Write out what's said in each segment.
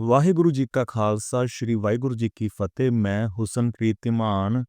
ਵਾਹਿਗੁਰੂ ਜੀ ਕਾ ਖਾਲਸਾ, ਸ੍ਰੀ ਵਾਹਿਗੁਰੂ ਜੀ ਕੀ ਫਤਿਹ। ਮੈਂ ਹੁਸਨਪ੍ਰੀਤ ਧੀਮਾਨ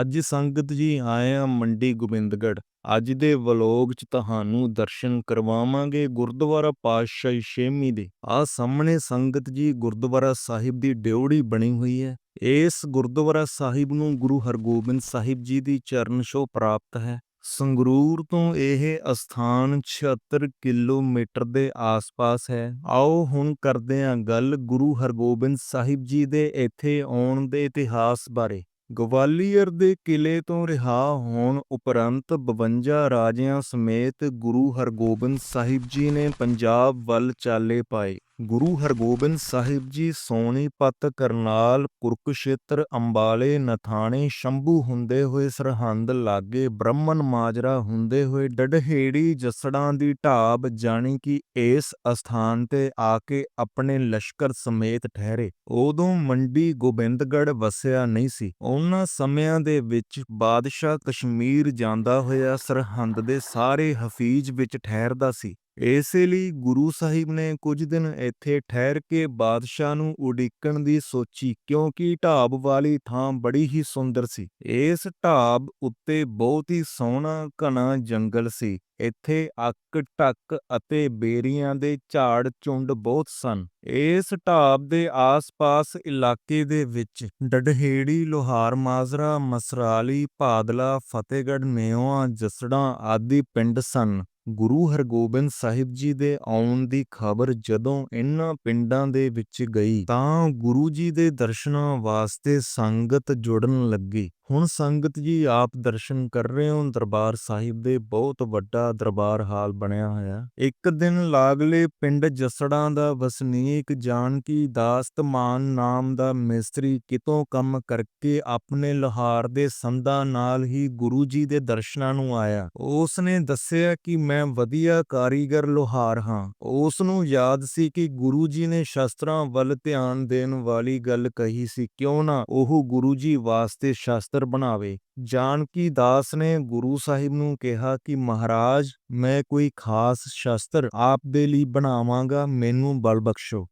ਅੱਜ ਸੰਗਤ ਜੀ ਆਏ ਆ ਮੰਡੀ ਗੋਬਿੰਦਗੜ੍ਹ। ਅੱਜ ਦੇ ਵਲੋਗ 'ਚ ਤੁਹਾਨੂੰ ਦਰਸ਼ਨ ਕਰਵਾਵਾਂਗੇ ਗੁਰਦੁਆਰਾ ਪਾਤਸ਼ਾਹੀ ਛੇਵੀਂ ਦੇ। ਆ ਸਾਹਮਣੇ ਸੰਗਤ ਜੀ ਗੁਰਦੁਆਰਾ ਸਾਹਿਬ ਦੀ ਡਿਉੜੀ ਬਣੀ ਹੋਈ ਹੈ। ਇਸ ਗੁਰਦੁਆਰਾ ਸਾਹਿਬ ਨੂੰ ਗੁਰੂ ਹਰਗੋਬਿੰਦ ਸਾਹਿਬ ਜੀ ਦੀ ਚਰਨ ਛੋਹ ਪ੍ਰਾਪਤ ਹੈ। ਸੰਗਰੂਰ ਤੋਂ ਇਹ ਅਸਥਾਨ 76 ਕਿਲੋਮੀਟਰ ਦੇ ਆਸ-ਪਾਸ ਹੈ। ਆਓ ਹੁਣ ਕਰਦੇ ਹਾਂ ਗੱਲ ਗੁਰੂ ਹਰਗੋਬਿੰਦ ਸਾਹਿਬ ਜੀ ਦੇ ਇੱਥੇ ਆਉਣ ਦੇ ਇਤਿਹਾਸ ਬਾਰੇ। ਗਵਾਲੀਅਰ ਦੇ ਕਿਲੇ ਤੋਂ ਰਿਹਾ ਹੋਣ ਉਪਰੰਤ 52 ਰਾਜਿਆਂ ਸਮੇਤ ਗੁਰੂ ਹਰਗੋਬਿੰਦ ਸਾਹਿਬ ਜੀ ਨੇ ਪੰਜਾਬ ਵੱਲ ਚਾਲੇ ਪਾਏ। ਗੁਰੂ ਹਰਗੋਬਿੰਦ ਸਾਹਿਬ ਜੀ ਸੋਨੀਪਤ ਕਰਨਾਲ, ਕੁਰਕਸ਼ੇਤਰ, ਅੰਬਾਲੇ, ਨਥਾਣੇ, ਸ਼ੰਭੂ ਹੁੰਦੇ ਹੋਏ ਸਰਹੰਦ, ਲਾਗੇ ਬ੍ਰਹਮਨ ਮਾਜਰਾ ਹੁੰਦੇ ਹੋਏ ਡਡਹੇੜੀ, ਜਸੜਾਂ ਦੀ ਢਾਬ, ਜਾਣੀ ਕਿ ਇਸ ਅਸਥਾਨ ਤੇ ਆ ਕੇ ਆਪਣੇ ਲਸ਼ਕਰ ਸਮੇਤ ਠਹਿਰੇ। ਉਦੋਂ ਮੰਡੀ ਗੋਬਿੰਦਗੜ੍ਹ ਵਸਿਆ ਨਹੀਂ ਸੀ। ਉਹਨਾਂ ਸਮਿਆਂ ਦੇ ਵਿੱਚ ਬਾਦਸ਼ਾਹ ਕਸ਼ਮੀਰ ਜਾਂਦਾ ਹੋਇਆ ਸਰਹੰਦ ਦੇ ਸਾਰੇ ਹਫੀਜ਼ ਵਿੱਚ ਠਹਿਰਦਾ ਸੀ। ਇਸੇ ਲਈ ਗੁਰੂ ਸਾਹਿਬ ਨੇ ਕੁਝ ਦਿਨ ਇੱਥੇ ਠਹਿਰ ਕੇ ਬਾਦਸ਼ਾਹ ਨੂੰ ਉਡੀਕਣ ਦੀ ਸੋਚੀ, ਕਿਉਂਕਿ ਢਾਬ ਵਾਲੀ ਥਾਂ ਬੜੀ ਹੀ ਸੁੰਦਰ ਸੀ। ਇਸ ਢਾਬ ਉੱਤੇ ਬਹੁਤ ਹੀ ਸੋਹਣਾ ਘਣਾ ਜੰਗਲ ਸੀ। ਇੱਥੇ ਅੱਕ ਟੱਕ ਅਤੇ ਬੇਰੀਆਂ ਦੇ ਝਾੜ ਝੁੰਡ ਬਹੁਤ ਸਨ। ਇਸ ਢਾਬ ਦੇ ਆਸ-ਪਾਸ ਇਲਾਕੇ ਦੇ ਵਿੱਚ ਡਡਹੇੜੀ, ਲੋਹਾਰ ਮਾਜ਼ਰਾ, ਮਸਰਾਲੀ, ਭਾਦਲਾ, ਫਤਿਹਗੜ੍ਹ, ਮੇਵਾ, ਜਸੜਾਂ ਆਦਿ ਪਿੰਡ ਸਨ। ਗੁਰੂ ਹਰਗੋਬਿੰਦ ਸਾਹਿਬ ਜੀ ਦੇ ਆਉਣ ਦੀ ਖਬਰ ਜਦੋਂ ਇਹਨਾਂ ਪਿੰਡਾਂ ਦੇ ਵਿੱਚ ਗਈ ਤਾਂ ਗੁਰੂ ਜੀ ਦੇ ਦਰਸ਼ਨਾਂ ਵਾਸਤੇ ਸੰਗਤ ਜੁੜਨ ਲੱਗੀ। ਹੁਣ ਸੰਗਤ ਜੀ, ਆਪ ਦਰਸ਼ਨ ਕਰ ਰਹੇ ਹੋ, ਦਰਬਾਰ ਸਾਹਿਬ ਦੇ ਬਹੁਤ ਵੱਡਾ ਦਰਬਾਰ ਹਾਲ ਬਣਿਆ ਹੋਇਆ। ਇੱਕ ਦਿਨ ਲਾਗਲੇ ਪਿੰਡ ਜਸੜਾਂ ਦਾ ਵਸਨੀਕ ਜਾਨਕੀ ਦਾਸ ਤਮਾਨ ਨਾਮ ਦਾ ਮਿਸਤਰੀ ਕਿਤੋਂ ਕੰਮ ਕਰਕੇ ਆਪਣੇ ਲੋਹਾਰ ਦੇ ਸੰਦਾਂ ਨਾਲ ਹੀ ਗੁਰੂ ਜੀ ਦੇ ਦਰਸ਼ਨਾਂ ਨੂੰ ਆਇਆ। ਉਸ ਨੇ ਦੱਸਿਆ ਕਿ ਮੈਂ ਵਧੀਆ ਕਾਰੀਗਰ ਲੋਹਾਰ ਹਾਂ। ਉਸ ਨੂੰ ਯਾਦ ਸੀ ਕਿ ਗੁਰੂ ਜੀ ਨੇ ਸ਼ਸਤਰਾਂ ਵੱਲ ਧਿਆਨ ਦੇਣ ਵਾਲੀ ਗੱਲ ਕਹੀ ਸੀ, ਕਿਉਂ ਨਾ ਉਹ ਗੁਰੂ ਜੀ ਵਾਸਤੇ ਸ਼ਸਤਰ ਬਣਾਵੇ। ਜਾਨਕੀ ਦਾਸ ਨੇ ਗੁਰੂ ਸਾਹਿਬ ਨੂੰ ਕਿਹਾ ਕਿ, ਮਹਾਰਾਜ, ਮੈਂ ਕੋਈ ਖਾਸ ਸ਼ਸਤਰ ਆਪ ਦੇ ਲਈ ਬਣਾਵਾਂਗਾ, ਮੈਨੂੰ ਬਲ ਬਖਸ਼ੋ।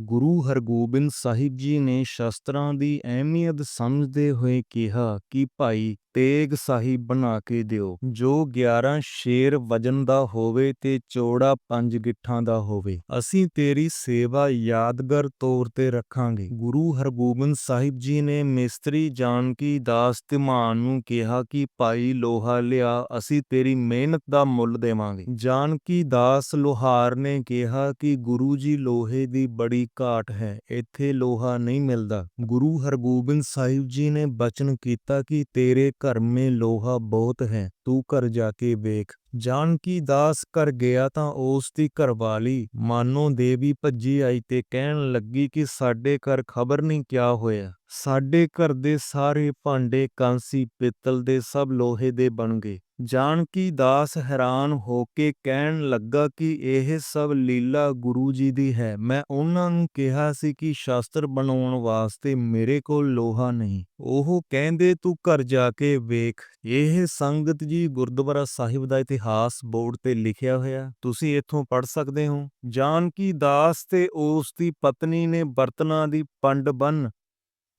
ਗੁਰੂ ਹਰਗੋਬਿੰਦ ਸਾਹਿਬ ਜੀ ਨੇ ਸ਼ਸਤਰਾਂ ਦੀ ਅਹਿਮੀਅਤ ਸਮਝਦੇ ਹੋਏ ਕਿਹਾ ਕਿ ਭਾਈ ਤੇਗ ਸਾਹਿਬ ਬਣਾ ਕੇ ਦਿਓ, ਜੋ 11 ਸ਼ੇਰ ਵਜਨ ਦਾ ਹੋਵੇ ਤੇ ਚੌੜਾ 5 ਗਿੱਠਾਂ ਦਾ ਹੋਵੇ। ਅਸੀਂ ਤੇਰੀ ਸੇਵਾ ਯਾਦਗਾਰ ਤੌਰ ਤੇ ਰੱਖਾਂਗੇ। ਗੁਰੂ ਹਰਗੋਬਿੰਦ ਸਾਹਿਬ ਜੀ ਨੇ ਮਿਸਤਰੀ ਜਾਨਕੀ ਦਾਸ ਧਮਾਨ ਨੂੰ ਕਿਹਾ ਕਿ, ਭਾਈ ਲੋਹਾ ਲਿਆ, ਅਸੀਂ ਤੇਰੀ ਮਿਹਨਤ ਦਾ ਮੁੱਲ ਦੇਵਾਂਗੇ। ਜਾਨਕੀ ਦਾਸ ਲੋਹਾਰ ਨੇ ਕਿਹਾ ਕਿ, ਗੁਰੂ ਜੀ, ਲੋਹੇ ਦੀ ਬੜੀ ਘਾਟ ਹੈ, ਇੱਥੇ ਲੋਹਾ ਨਹੀਂ ਮਿਲਦਾ। ਗੁਰੂ ਹਰਗੋਬਿੰਦ ਸਾਹਿਬ ਜੀ ਨੇ ਬਚਨ ਕੀਤਾ ਕਿ, ਤੇਰੇ ਘਰ ਮੇ ਲੋਹਾ ਬਹੁਤ ਹੈ, ਤੂੰ ਘਰ ਜਾ ਕੇ ਵੇਖ। ਜਾਨਕੀ ਦਾਸ ਕਰ ਗਿਆ ਤਾਂ ਉਸ ਦੀ ਘਰਵਾਲੀ ਮਾਨੋ ਦੇਵੀ ਭੱਜੀ ਆਈ ਤੇ ਕਹਿਣ ਲੱਗੀ ਕਿ ਸਾਡੇ ਘਰ ਖਬਰ ਨਹੀਂ ਕਿਆ ਹੋਇਆ। ਸਾਡੇ ਘਰ ਦੇ ਸਾਰੇ ਭਾਂਡੇ, ਕਾਂਸੀ, ਪਿੱਤਲ ਦੇ ਸਭ ਲੋਹੇ ਦੇ ਬਣ ਗਏ। ਜਾਨਕੀ ਦਾਸ ਹੈਰਾਨ ਹੋ ਕੇ ਕਹਿਣ ਲੱਗਾ ਕਿ ਇਹ ਸਭ ਲੀਲਾ ਗੁਰੂ ਜੀ ਦੀ ਹੈ। ਮੈਂ ਉਹਨਾਂ ਨੂੰ ਕਿਹਾ ਸੀ ਕਿ ਸ਼ਾਸਤਰ ਬਣਾਉਣ ਵਾਸਤੇ ਮੇਰੇ ਕੋਲ ਲੋਹਾ ਨਹੀਂ। ਉਹ ਕਹਿੰਦੇ, ਤੂੰ ਘਰ ਜਾ ਕੇ ਵੇਖ। ਇਹ ਸੰਗਤ ਜੀ ਗੁਰਦੁਆਰਾ ਸਾਹਿਬ ਦਾ ਇਤਿਹਾਸ ਬੋਰਡ ਤੇ ਲਿਖਿਆ ਹੋਇਆ। ਤੁਸੀਂ ਇੱਥੋਂ ਪੜ੍ਹ ਸਕਦੇ ਹੋ। ਜਾਨਕੀ ਦਾਸ ਤੇ ਉਸ ਦੀ ਪਤਨੀ ਨੇ ਬਰਤਨਾਂ ਦੀ ਪੰਡ ਬੰਨ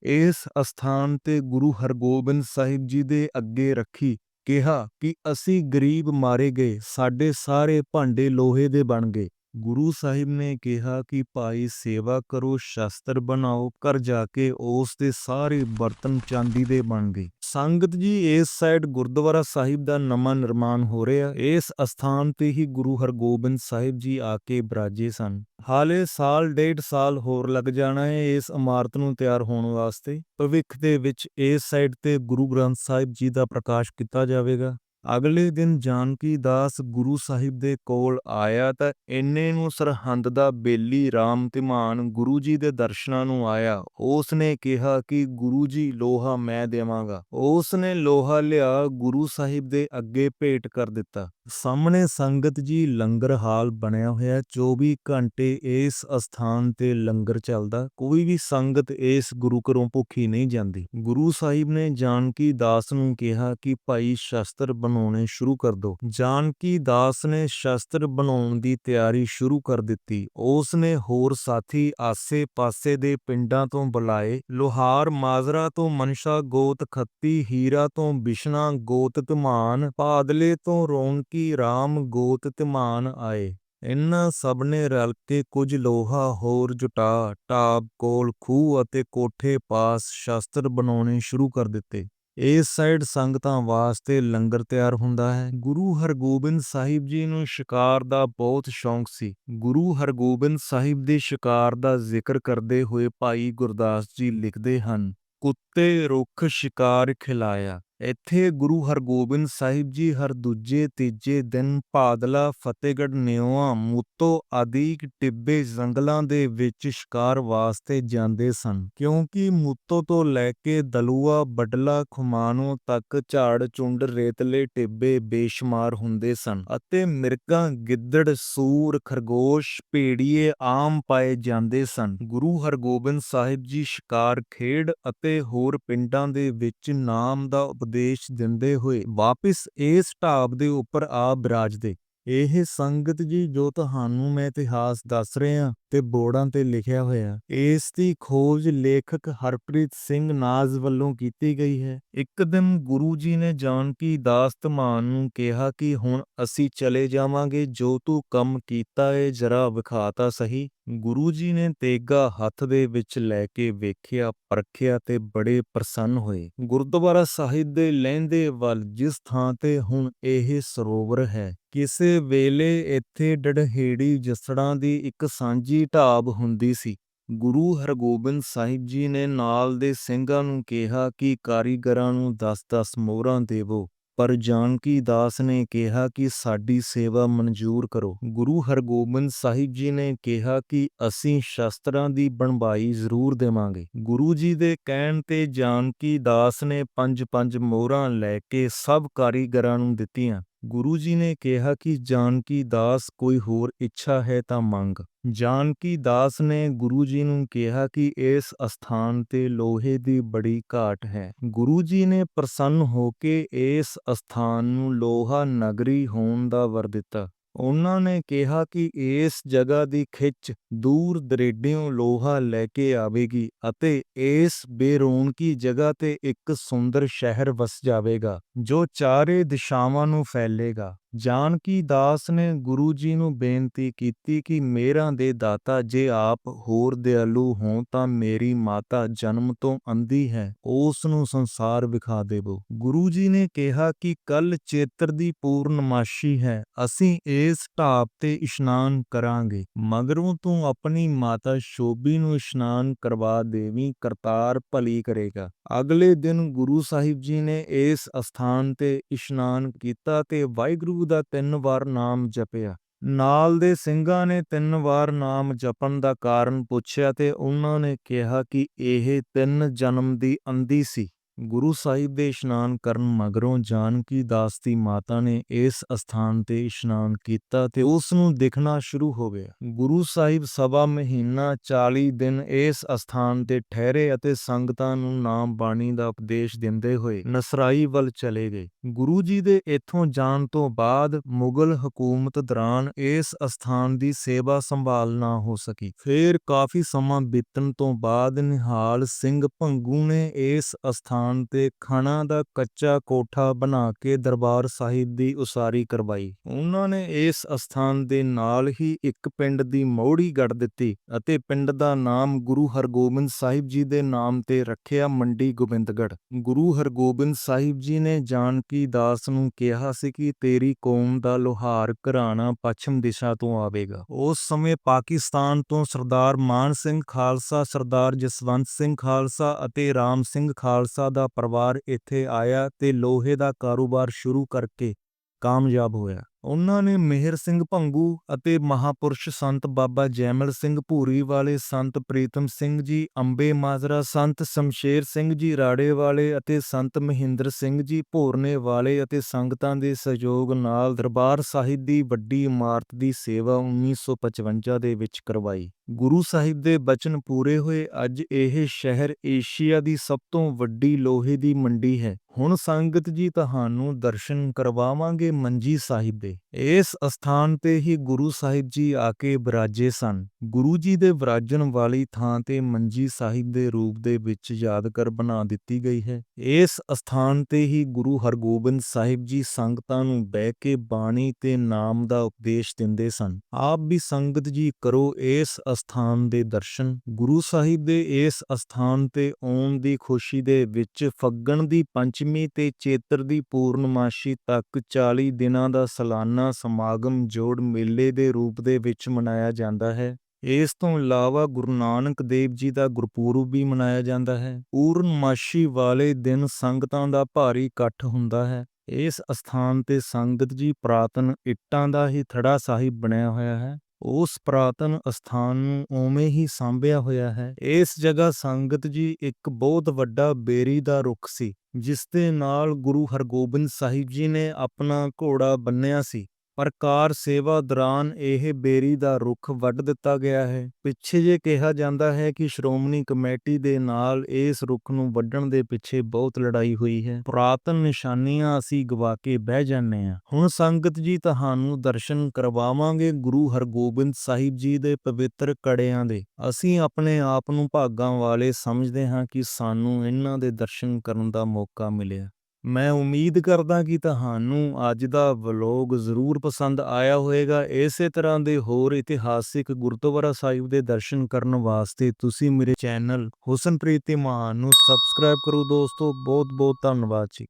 ਇਸ ਅਸਥਾਨ ਤੇ ਗੁਰੂ ਹਰਗੋਬਿੰਦ ਸਾਹਿਬ ਜੀ ਦੇ ਅੱਗੇ ਰੱਖੀ, ਕਿਹਾ ਕਿ ਅਸੀਂ ਗਰੀਬ ਮਾਰੇ ਗਏ, ਸਾਡੇ ਸਾਰੇ ਭਾਂਡੇ ਲੋਹੇ ਦੇ ਬਣ ਗਏ। ਗੁਰੂ ਸਾਹਿਬ ਨੇ ਕਿਹਾ ਕਿ ਭਾਈ ਸੇਵਾ ਕਰੋ, ਸ਼ਸਤਰ ਬਣਾਓ ਕਰ ਜਾ ਕੇ ਉਸ ਦੇ ਸਾਰੇ ਬਰਤਨ ਚਾਂਦੀ ਦੇ ਬਣ ਗਏ। ਸੰਗਤ ਜੀ, ਇਸ ਸਾਈਡ ਗੁਰਦੁਆਰਾ ਸਾਹਿਬ ਦਾ ਨਵਾਂ ਨਿਰਮਾਣ ਹੋ ਰਿਹਾ। ਇਸ ਅਸਥਾਨ ਤੇ ਹੀ ਗੁਰੂ ਹਰਗੋਬਿੰਦ ਸਾਹਿਬ ਜੀ ਆ ਕੇ ਬਰਾਜੇ ਸਨ। ਹਾਲੇ ਸਾਲ ਡੇਢ ਸਾਲ ਹੋਰ ਲੱਗ ਜਾਣਾ ਹੈ ਇਸ ਇਮਾਰਤ ਨੂੰ ਤਿਆਰ ਹੋਣ ਵਾਸਤੇ। ਭਵਿੱਖ ਦੇ ਵਿੱਚ ਇਸ ਸਾਈਡ ਤੇ ਗੁਰੂ ਗ੍ਰੰਥ ਸਾਹਿਬ ਜੀ ਦਾ ਪ੍ਰਕਾਸ਼ ਕੀਤਾ ਜਾਵੇਗਾ। ਅਗਲੇ ਦਿਨ ਜਾਨਕੀ ਦਾਸ ਗੁਰੂ ਸਾਹਿਬ ਦੇ ਕੋਲ ਆਇਆ ਤਾਂ ਇੰਨੇ ਨੂੰ ਸਰਹੰਦ ਦਾ ਬੇਲੀ RAM ਧਮਾਨ ਗੁਰੂ ਜੀ ਦੇ ਦਰਸ਼ਨਾਂ ਨੂੰ ਆਇਆ। ਉਸ ਨੇ ਕਿਹਾ ਕਿ, ਗੁਰੂ ਜੀ, ਲੋਹਾ ਮੈਂ ਦੇਵਾਂਗਾ। ਉਸ ਨੇ ਲੋਹਾ ਲਿਆ, ਗੁਰੂ ਸਾਹਿਬ ਦੇ ਅੱਗੇ ਭੇਟ ਕਰ ਦਿੱਤਾ। ਸਾਹਮਣੇ ਸੰਗਤ ਜੀ ਲੰਗਰ ਹਾਲ ਬਣਿਆ ਹੋਇਆ 24 ਘੰਟੇ ਇਸ ਅਸਥਾਨ ਤੇ ਲੰਗਰ ਚੱਲਦਾ। ਕੋਈ ਵੀ ਸੰਗਤ ਇਸ ਗੁਰੂ ਘਰੋਂ ਭੁੱਖੀ ਨਹੀਂ ਜਾਂਦੀ। ਗੁਰੂ ਸਾਹਿਬ ਨੇ ਜਾਨਕੀ ਦਾਸ ਨੂੰ ਕਿਹਾ ਕਿ, ਭਾਈ ਸ਼ਸਤਰ ਬਣਾ ਬਣਾਉਣੇ ਸ਼ੁਰੂ ਕਰ ਦੋ। ਜਾਨਕੀ ਦਾਸ ਨੇ ਸ਼ਸਤਰ ਬਣਾਉਣ ਦੀ ਤਿਆਰੀ ਸ਼ੁਰੂ ਕਰ ਦਿੱਤੀ। ਉਸ ਨੇ ਹੋਰ ਸਾਥੀ ਆਸੇ-ਪਾਸੇ ਦੇ ਪਿੰਡਾਂ ਤੋਂ ਬੁਲਾਏ। ਲੋਹਾਰ ਮਾਜਰਾ ਤੋਂ ਮਨਸ਼ਾ ਗੋਤ, ਖੱਤੀ ਹੀਰਾ ਤੋਂ ਬਿਸ਼ਨਾ ਗੋਤ, ਧਮਾਨ ਪਾਦਲੇ ਤੋਂ ਰੌਣਕੀ ਰਾਮ ਗੋਤ, ਧਮਾਨ ਆਏ। ਇਨ੍ਹਾਂ ਸਭ ਨੇ ਰਲ ਕੇ ਕੁਝ ਲੋਹਾ, ਹੋਰ ਜੁਟਾ, ਟਾਬ, ਕੋਲ, ਖੂਹ ਅਤੇ ਕੋਠੇ ਪਾਸ ਸ਼ਸਤਰ ਬਣਾਉਣੇ ਸ਼ੁਰੂ ਕਰ ਦਿੱਤੇ। ਇਸ ਸਾਈਡ ਸੰਗਤਾਂ ਵਾਸਤੇ ਲੰਗਰ ਤਿਆਰ ਹੁੰਦਾ ਹੈ। ਗੁਰੂ ਹਰਗੋਬਿੰਦ ਸਾਹਿਬ ਜੀ ਨੂੰ ਸ਼ਿਕਾਰ ਦਾ ਬਹੁਤ ਸ਼ੌਂਕ ਸੀ। ਗੁਰੂ ਹਰਗੋਬਿੰਦ ਸਾਹਿਬ ਦੇ ਸ਼ਿਕਾਰ ਦਾ ਜ਼ਿਕਰ ਕਰਦੇ ਹੋਏ ਭਾਈ ਗੁਰਦਾਸ ਜੀ ਲਿਖਦੇ ਹਨ, ਕੁੱਤੇ ਰੁੱਖ ਸ਼ਿਕਾਰ ਖਿਲਾਇਆ। ਇੱਥੇ ਗੁਰੂ ਹਰਗੋਬਿੰਦ ਸਾਹਿਬ ਜੀ ਹਰ ਦੂਜੇ, ਤੀਜੇ ਦਿਨ ਭਾਦਲਾ ਫਤਿਹਗੜ੍ਹ ਨਿਉਆ ਮੂਤੋ ਆਦਿ ਟਿੱਬੇ ਜੰਗਲਾਂ ਦੇ ਵਿੱਚ ਸ਼ਿਕਾਰ ਵਾਸਤੇ ਜਾਂਦੇ ਸਨ। ਕਿਉਂਕਿ ਮੂਤੋ ਤੋਂ ਲੈ ਕੇ ਦਲੂਆ, ਬਡਲਾ ਖੁਮਾਨੋ ਤੱਕ ਝਾੜ ਚੁੰਡ ਰੇਤਲੇ ਟਿੱਬੇ ਬੇਸ਼ੁਮਾਰ ਹੁੰਦੇ ਸਨ ਅਤੇ ਮਿਰਗਾਂ, ਗਿੱਦੜ, ਸੂਰ, ਖਰਗੋਸ਼, ਭੇੜੀਏ ਆਮ ਪਾਏ ਜਾਂਦੇ ਸਨ। ਗੁਰੂ ਹਰਗੋਬਿੰਦ ਸਾਹਿਬ ਜੀ ਸ਼ਿਕਾਰ ਖੇਡ ਅਤੇ ਹੋਰ ਪਿੰਡਾਂ ਦੇ ਵਿੱਚ ਨਾਮ ਦਾ ਉਪਦੇਸ਼ ਦਿੰਦੇ ਹੋਏ ਵਾਪਿਸ ਇਸ ਢਾਬ ਦੇ ਉੱਪਰ ਆ ਬਿਰਾਜਦੇ। ਇਹ ਸੰਗਤ ਜੀ ਜੋ ਤੁਹਾਨੂੰ ਮੈਂ ਇਤਿਹਾਸ ਦੱਸ ਰਿਹਾ ਤੇ ਬੋਰਡਾਂ ਤੇ ਲਿਖਿਆ ਹੋਇਆ, ਇਸ ਦੀ ਖੋਜ ਲੇਖਕ ਹਰਪ੍ਰੀਤ ਸਿੰਘ ਨਾਜ਼ ਵੱਲੋਂ ਕੀਤੀ ਗਈ ਹੈ। ਇੱਕ ਦਿਨ ਗੁਰੂ ਜੀ ਨੇ ਜਾਨਕੀ ਦਾਸ ਧਮਾਨ ਨੂੰ ਕਿਹਾ ਕਿ ਹੁਣ ਅਸੀਂ ਚਲੇ ਜਾਵਾਂਗੇ, ਜੋ ਤੂੰ ਕੰਮ ਕੀਤਾ ਏ, ਜਰਾ ਵਿਖਾ ਸਹੀ। ਗੁਰੂ ਜੀ ਨੇ ਤੇਗਾ ਹੱਥ ਦੇ ਵਿੱਚ ਲੈ ਕੇ ਵੇਖਿਆ, ਪਰਖਿਆ ਤੇ ਬੜੇ ਪ੍ਰਸੰਨ ਹੋਏ। ਗੁਰਦੁਆਰਾ ਸਾਹਿਬ ਦੇ ਲਹਿੰਦੇ ਵੱਲ ਜਿਸ ਥਾਂ ਤੇ ਹੁਣ ਇਹ ਸਰੋਵਰ ਹੈ, ਕਿਸੇ ਵੇਲੇ ਇੱਥੇ ਡੜਹੇੜੀ ਜਸੜਾਂ ਦੀ ਇੱਕ ਸਾਂਝੀ ਢਾਬ ਹੁੰਦੀ ਸੀ। ਗੁਰੂ ਹਰਗੋਬਿੰਦ ਸਾਹਿਬ ਜੀ ਨੇ ਨਾਲ ਦੇ ਸਿੰਘਾਂ ਨੂੰ ਕਿਹਾ ਕਿ ਕਾਰੀਗਰਾਂ ਨੂੰ 10-10 ਮੋਹਰਾਂ ਦੇਵੋ, ਪਰ ਜਾਨਕੀ ਦਾਸ ਨੇ ਕਿਹਾ ਕਿ ਸਾਡੀ ਸੇਵਾ ਮਨਜ਼ੂਰ ਕਰੋ। ਗੁਰੂ ਹਰਗੋਬਿੰਦ ਸਾਹਿਬ ਜੀ ਨੇ ਕਿਹਾ ਕਿ ਅਸੀਂ ਸ਼ਸਤਰਾਂ ਦੀ ਬਣਵਾਈ ਜ਼ਰੂਰ ਦੇਵਾਂਗੇ। ਗੁਰੂ ਜੀ ਦੇ ਕਹਿਣ ਤੇ ਜਾਨਕੀ ਦਾਸ ਨੇ ਪੰਜ-ਪੰਜ ਮੋਹਰਾਂ ਲੈ ਕੇ ਸਭ ਕਾਰੀਗਰਾਂ ਨੂੰ ਦਿੱਤੀਆਂ। ਗੁਰੂ ਜੀ ਨੇ ਕਿਹਾ ਕਿ ਜਾਨਕੀ ਦਾਸ ਕੋਈ ਹੋਰ ਇੱਛਾ ਹੈ ਤਾਂ ਮੰਗ। ਜਾਨਕੀ ਦਾਸ ਨੇ ਗੁਰੂ ਜੀ ਨੂੰ ਕਿਹਾ ਕਿ ਇਸ ਅਸਥਾਨ ਤੇ ਲੋਹੇ ਦੀ ਬੜੀ ਘਾਟ ਹੈ। ਗੁਰੂ ਜੀ ਨੇ ਪ੍ਰਸੰਨ ਹੋ ਕੇ ਇਸ ਅਸਥਾਨ ਨੂੰ ਲੋਹਾ ਨਗਰੀ ਹੋਣ ਦਾ ਵਰ ਦਿੱਤਾ। ਉਹਨਾਂ ਨੇ ਕਿਹਾ ਕਿ ਇਸ ਜਗ੍ਹਾ ਦੀ ਖਿੱਚ ਦੂਰ ਦਰੇਡਿਓਂ ਲੋਹਾ ਲੈ ਕੇ ਆਵੇਗੀ ਅਤੇ ਇਸ ਬੇਰੌਣਕੀ ਜਗ੍ਹਾ ਤੇ ਇੱਕ ਸੁੰਦਰ ਸ਼ਹਿਰ ਵਸ ਜਾਵੇਗਾ, ਜੋ ਚਾਰੇ ਦਿਸ਼ਾਵਾਂ ਨੂੰ ਫੈਲੇਗਾ। ਜਾਨਕੀ ਦਾਸ ਨੇ ਗੁਰੂ ਜੀ ਨੂੰ ਬੇਨਤੀ ਕੀਤੀ ਕਿ ਮੇਰਾ ਦੇ ਦਾਤਾ ਜੇ ਆਪ ਹੋਰ ਦਿਆਲੂ ਹੋ ਤਾਂ ਮੇਰੀ ਮਾਤਾ ਜਨਮ ਤੋਂ ਅੰਧੀ ਹੈ ਉਸ ਨੂੰ ਸੰਸਾਰ ਵਿਖਾ ਦੇਵੋ। ਗੁਰੂ ਜੀ ਨੇ ਕਿਹਾ ਕਿ ਕੱਲ ਚੇਤਰ ਦੀ ਪੂਰਨਮਾਸ਼ੀ ਹੈ, ਅਸੀਂ ਇਸ ਢਾਬ ਤੇ ਇਸ਼ਨਾਨ ਕਰਾਂਗੇ। ਮਗਰੋਂ ਤੂੰ ਆਪਣੀ ਮਾਤਾ ਸ਼ੋਭੀ ਨੂੰ ਇਸ਼ਨਾਨ ਕਰਵਾ ਦੇਵੀਂ, ਕਰਤਾਰ ਭਲੀ ਕਰੇਗਾ। ਅਗਲੇ ਦਿਨ ਗੁਰੂ ਸਾਹਿਬ ਜੀ ਨੇ ਇਸ ਅਸਥਾਨ ਤੇ ਇਸ਼ਨਾਨ ਕੀਤਾ ਤੇ ਵਾਹਿਗੁਰੂ ਦਾ ਤਿੰਨ ਵਾਰ ਨਾਮ ਜਪਿਆ। ਨਾਲ ਦੇ ਸਿੰਘਾਂ ਨੇ ਤਿੰਨ ਵਾਰ ਨਾਮ ਜਪਣ ਦਾ ਕਾਰਨ ਪੁੱਛਿਆ ਤੇ ਉਹਨਾਂ ਨੇ ਕਿਹਾ ਕਿ ਇਹ ਤਿੰਨ ਜਨਮ ਦੀ ਅੰਧੀ ਸੀ। ਗੁਰੂ ਸਾਹਿਬ ਦੇ ਇਸ਼ਨਾਨ ਕਰਨ ਮਗਰੋਂ ਜਾਨਕੀ ਦਾਸ ਦੀ ਮਾਤਾ ਨੇ ਇਸ ਅਸਥਾਨ ਤੇ ਇਸ਼ਨਾਨ ਕੀਤਾ ਤੇ ਉਸ ਨੂੰ ਦਿਖਣਾ ਸ਼ੁਰੂ ਹੋ ਗਿਆ। ਗੁਰੂ ਸਾਹਿਬ ਸਵਾ ਮਹੀਨਾ 40 ਦਿਨ ਇਸ ਅਸਥਾਨ ਤੇ ਠਹਿਰੇ ਅਤੇ ਸੰਗਤਾਂ ਨੂੰ ਨਾਮ ਬਾਣੀ ਦਾ ਉਪਦੇਸ਼ ਦਿੰਦੇ ਹੋਏ ਨਸਰਾਈ ਵੱਲ ਚਲੇ ਗਏ। ਗੁਰੂ ਜੀ ਦੇ ਇੱਥੋਂ ਜਾਣ ਤੋਂ ਬਾਅਦ ਮੁਗਲ ਹਕੂਮਤ ਦੌਰਾਨ ਇਸ ਅਸਥਾਨ ਦੀ ਸੇਵਾ ਸੰਭਾਲ ਨਾ ਹੋ ਸਕੀ। ਫਿਰ ਕਾਫੀ ਸਮਾਂ ਬੀਤਣ ਤੋਂ ਬਾਅਦ ਨਿਹਾਲ ਸਿੰਘ ਭੰਗੂ ਨੇ ਇਸ ਅਸਥਾਨ ਤੇ ਖਾਣਾ ਦਾ ਕੱਚਾ ਕੋਠਾ ਬਣਾ ਕੇ ਦਰਬਾਰ ਸਾਹਿਬ ਦੀ ਉਸਾਰੀ ਕਰਵਾਈ। ਉਹਨਾਂ ਨੇ ਇਸ ਅਸਥਾਨ ਦੇ ਨਾਲ ਹੀ ਇੱਕ ਪਿੰਡ ਦੀ ਮੌੜੀ ਗੱਡ ਦਿੱਤੀ ਅਤੇ ਪਿੰਡ ਦਾ ਨਾਮ ਗੁਰੂ ਹਰਗੋਬਿੰਦ ਸਾਹਿਬ ਜੀ ਦੇ ਨਾਮ ਤੇ ਰੱਖਿਆ ਮੰਡੀ ਗੋਬਿੰਦਗੜ੍ਹ। ਗੁਰੂ ਹਰਗੋਬਿੰਦ ਸਾਹਿਬ ਜੀ ਨੇ ਜਾਨਕੀ ਦਾਸ ਨੂੰ ਕਿਹਾ ਸੀ ਕਿ ਤੇਰੀ ਕੌਮ ਦਾ ਲੋਹਾਰ ਘਰਾਣਾ ਪੱਛਮ ਦਿਸ਼ਾ ਤੋਂ ਆਵੇਗਾ। ਉਸ ਸਮੇਂ ਪਾਕਿਸਤਾਨ ਤੋਂ ਸਰਦਾਰ ਮਾਨ ਸਿੰਘ ਖਾਲਸਾ, ਸਰਦਾਰ ਜਸਵੰਤ ਸਿੰਘ ਖਾਲਸਾ ਅਤੇ ਰਾਮ ਸਿੰਘ ਖਾਲਸਾ ਦਾ ਪਰਿਵਾਰ ਇੱਥੇ ਆਇਆ ਤੇ ਲੋਹੇ ਦਾ ਕਾਰੋਬਾਰ ਸ਼ੁਰੂ ਕਰਕੇ ਕਾਮਯਾਬ ਹੋਇਆ। ਉਹਨਾਂ ਨੇ ਮਿਹਰ ਸਿੰਘ ਭੰਗੂ ਅਤੇ ਮਹਾਪੁਰਸ਼ ਸੰਤ ਬਾਬਾ ਜੈਮਲ ਸਿੰਘ ਭੂਰੀ ਵਾਲੇ ਸੰਤ ਪ੍ਰੀਤਮ ਸਿੰਘ ਜੀ, ਅੰਬੇ ਮਾਜਰਾ ਸੰਤ ਸ਼ਮਸ਼ੇਰ ਸਿੰਘ ਜੀ, ਰਾੜੇ ਵਾਲੇ ਅਤੇ ਸੰਤ ਮਹਿੰਦਰ ਸਿੰਘ ਜੀ, ਭੋਰਨੇ ਵਾਲੇ ਅਤੇ ਸੰਗਤਾਂ ਦੇ ਸਹਿਯੋਗ ਨਾਲ ਦਰਬਾਰ ਸਾਹਿਬ ਦੀ ਵੱਡੀ ਇਮਾਰਤ ਦੀ ਸੇਵਾ 1955 ਦੇ ਵਿੱਚ ਕਰਵਾਈ। ਗੁਰੂ ਸਾਹਿਬ ਦੇ ਬਚਨ ਪੂਰੇ ਹੋਏ। ਅੱਜ ਇਹ ਸ਼ਹਿਰ ਏਸ਼ੀਆ ਦੀ ਸਭ ਤੋਂ ਵੱਡੀ ਲੋਹੇ ਦੀ ਮੰਡੀ ਹੈ। ਹੁਣ ਸੰਗਤ ਜੀ, ਤੁਹਾਨੂੰ ਦਰਸ਼ਨ ਕਰਵਾਵਾਂਗੇ ਮੰਜੀ ਸਾਹਿਬ ਦੇ। ਇਸ ਅਸਥਾਨ ਤੇ ਹੀ ਗੁਰੂ ਸਾਹਿਬ ਜੀ ਆ ਕੇ ਬਿਰਾਜੇ ਸਨ। ਗੁਰੂ ਜੀ ਦੇ ਵਿਰਾਜਣ ਵਾਲੀ ਥਾਂ ਤੇ ਮੰਜੀ ਸਾਹਿਬ ਦੇ ਰੂਪ ਦੇ ਵਿੱਚ ਯਾਦਗਾਰ ਬਣਾ ਦਿੱਤੀ ਗਈ ਹੈ। ਇਸ ਅਸਥਾਨ ਤੇ ਹੀ ਗੁਰੂ ਹਰਗੋਬਿੰਦ ਸਾਹਿਬ ਜੀ ਸੰਗਤਾਂ ਨੂੰ ਬਹਿ ਕੇ ਬਾਣੀ ਤੇ ਨਾਮ ਦਾ ਉਪਦੇਸ਼ ਦਿੰਦੇ ਸਨ। ਆਪ ਵੀ ਸੰਗਤ ਜੀ ਕਰੋ ਇਸ ਅਸਥਾਨ ਦੇ ਦਰਸ਼ਨ। ਗੁਰੂ ਸਾਹਿਬ ਦੇ ਇਸ ਅਸਥਾਨ ਤੇ ਆਉਣ ਦੀ ਖੁਸ਼ੀ ਦੇ ਵਿੱਚ ਫੱਗਣ ਦੀ ਪੰਚਮੀ ਤੇ ਚੇਤਰ ਦੀ ਪੂਰਨਮਾਸ਼ੀ ਤੱਕ 40 ਦਿਨਾਂ ਦਾ ਸਾਲਾਨਾ ਸਮਾਗਮ ਜੋੜ ਮੇਲੇ ਦੇ ਰੂਪ ਦੇ ਵਿੱਚ ਮਨਾਇਆ ਜਾਂਦਾ ਹੈ। ਇਸ ਤੋਂ ਇਲਾਵਾ ਗੁਰੂ ਨਾਨਕ ਦੇਵ ਜੀ ਦਾ ਗੁਰਪੁਰਬ ਵੀ ਮਨਾਇਆ ਜਾਂਦਾ ਹੈ। ਪੂਰਨਮਾਸ਼ੀ ਵਾਲੇ ਦਿਨ ਸੰਗਤਾਂ ਦਾ ਭਾਰੀ ਇਕੱਠ ਹੁੰਦਾ ਹੈ। ਇਸ ਅਸਥਾਨ ਤੇ ਸੰਗਤ ਜੀ ਪੁਰਾਤਨ ਇੱਟਾਂ ਦਾ ਹੀ ਥੜਾ ਸਾਹਿਬ ਬਣਿਆ ਹੋਇਆ ਹੈ। ਉਸ ਪ੍ਰਾਤਨ ਅਸਥਾਨ ਨੂੰ ਉਵੇਂ ਹੀ ਸਾਂਭਿਆ ਹੋਇਆ ਹੈ। ਇਸ ਜਗ੍ਹਾ ਸੰਗਤ ਜੀ ਇੱਕ ਬਹੁਤ ਵੱਡਾ ਬੇਰੀ ਦਾ ਰੁੱਖ ਸੀ, ਜਿਸ ਦੇ ਨਾਲ ਗੁਰੂ ਹਰਗੋਬਿੰਦ ਸਾਹਿਬ ਜੀ ਨੇ ਆਪਣਾ ਘੋੜਾ ਬੰਨਿਆ ਸੀ। ਪ੍ਰਕਾਰ ਸੇਵਾ ਦੌਰਾਨ ਇਹ ਬੇਰੀ ਦਾ ਰੁੱਖ ਵੱਢ ਦਿੱਤਾ ਗਿਆ ਹੈ। ਪਿੱਛੇ ਜੇ ਕਿਹਾ ਜਾਂਦਾ ਹੈ ਕਿ ਸ਼੍ਰੋਮਣੀ ਕਮੇਟੀ ਦੇ ਨਾਲ ਇਸ ਰੁੱਖ ਨੂੰ ਵੱਢਣ ਦੇ ਪਿੱਛੇ ਬਹੁਤ ਲੜਾਈ ਹੋਈ ਹੈ। ਪੁਰਾਤਨ ਨਿਸ਼ਾਨੀਆਂ ਅਸੀਂ ਗਵਾ ਕੇ ਬਹਿ ਜਾਂਦੇ ਹਾਂ। ਹੁਣ ਸੰਗਤ ਜੀ ਤੁਹਾਨੂੰ ਦਰਸ਼ਨ ਕਰਵਾਵਾਂਗੇ ਗੁਰੂ ਹਰਗੋਬਿੰਦ ਸਾਹਿਬ ਜੀ ਦੇ ਪਵਿੱਤਰ ਕੜਿਆਂ ਦੇ। ਅਸੀਂ ਆਪਣੇ ਆਪ ਨੂੰ ਭਾਗਾਂ ਵਾਲੇ ਸਮਝਦੇ ਹਾਂ ਕਿ ਸਾਨੂੰ ਇਹਨਾਂ ਦੇ ਦਰਸ਼ਨ ਕਰਨ ਦਾ ਮੌਕਾ ਮਿਲਿਆ। ਮੈਂ ਉਮੀਦ ਕਰਦਾ ਕਿ ਤੁਹਾਨੂੰ ਅੱਜ ਦਾ ਵਲੋਗ ਜ਼ਰੂਰ ਪਸੰਦ ਆਇਆ ਹੋਵੇਗਾ। ਇਸੇ ਤਰ੍ਹਾਂ ਦੇ ਹੋਰ ਇਤਿਹਾਸਿਕ ਗੁਰਦੁਆਰਾ ਸਾਹਿਬ ਦੇ ਦਰਸ਼ਨ ਕਰਨ ਵਾਸਤੇ ਤੁਸੀਂ ਮੇਰੇ ਚੈਨਲ ਹੁਸਨਪ੍ਰੀਤ ਇਮਾਨ ਨੂੰ ਸਬਸਕ੍ਰਾਈਬ ਕਰੋ। ਦੋਸਤੋ ਬਹੁਤ ਬਹੁਤ ਧੰਨਵਾਦ ਜੀ।